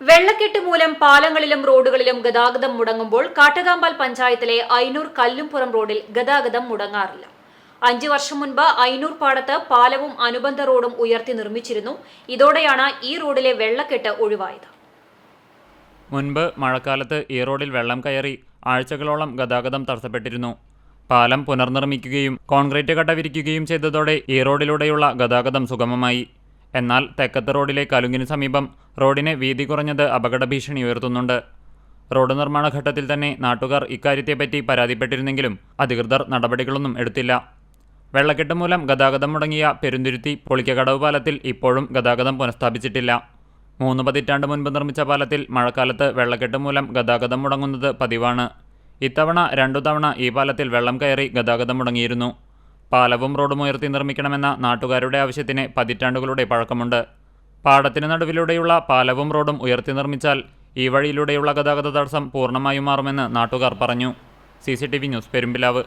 വെള്ളക്കെട്ട് മൂലം പാലങ്ങളിലും റോഡുകളിലും ഗതാഗതം മുടങ്ങുമ്പോൾ കാട്ടകാമ്പാൽ പഞ്ചായത്തിലെ ഐനൂർ കല്ലുംപുറം റോഡിൽ ഗതാഗതം മുടങ്ങാറില്ല. അഞ്ചു വർഷം മുൻപ് ഐനൂർ പാടത്ത് പാലവും അനുബന്ധ റോഡും ഉയർത്തി നിർമ്മിച്ചിരുന്നു. ഇതോടെയാണ് ഈ റോഡിലെ വെള്ളക്കെട്ട് ഒഴിവായത്. മുൻപ് മഴക്കാലത്ത് ഈ റോഡിൽ വെള്ളം കയറി ആഴ്ചകളോളം ഗതാഗതം തടസ്സപ്പെട്ടിരുന്നു. പാലം പുനർനിർമ്മിക്കുകയും കോൺക്രീറ്റ് കട്ട വിരിക്കുകയും ചെയ്തതോടെ ഈ റോഡിലൂടെയുള്ള ഗതാഗതം സുഗമമായി. എന്നാൽ തെക്കത്ത് റോഡിലെ കലുങ്കിന് സമീപം റോഡിനെ വീതി കുറഞ്ഞത് അപകട ഭീഷണി ഉയർത്തുന്നുണ്ട്. റോഡ് നിർമ്മാണ ഘട്ടത്തിൽ തന്നെ നാട്ടുകാർ ഇക്കാര്യത്തെപ്പറ്റി പരാതിപ്പെട്ടിരുന്നെങ്കിലും അധികൃതർ നടപടികളൊന്നും എടുത്തില്ല. വെള്ളക്കെട്ട് മൂലം ഗതാഗതം മുടങ്ങിയ പെരുന്തുരുത്തി പൊളിക്കകടവ് പാലത്തിൽ ഇപ്പോഴും ഗതാഗതം പുനഃസ്ഥാപിച്ചിട്ടില്ല. മൂന്ന് പതിറ്റാണ്ട് മുൻപ് നിർമ്മിച്ച പാലത്തിൽ മഴക്കാലത്ത് വെള്ളക്കെട്ട് മൂലം ഗതാഗതം മുടങ്ങുന്നത് പതിവാണ്. ഇത്തവണ രണ്ടു തവണ ഈ പാലത്തിൽ വെള്ളം കയറി ഗതാഗതം മുടങ്ങിയിരുന്നു. പാലവും റോഡും ഉയർത്തി നിർമ്മിക്കണമെന്ന നാട്ടുകാരുടെ ആവശ്യത്തിന് പതിറ്റാണ്ടുകളുടെ പഴക്കമുണ്ട്. പാടത്തിന് നടുവിലൂടെയുള്ള പാലവും റോഡും ഉയർത്തി നിർമ്മിച്ചാൽ ഈ വഴിയിലൂടെയുള്ള ഗതാഗത തടസ്സം പൂർണമായും മാറുമെന്ന് നാട്ടുകാർ പറഞ്ഞു. C news Perumpilavu.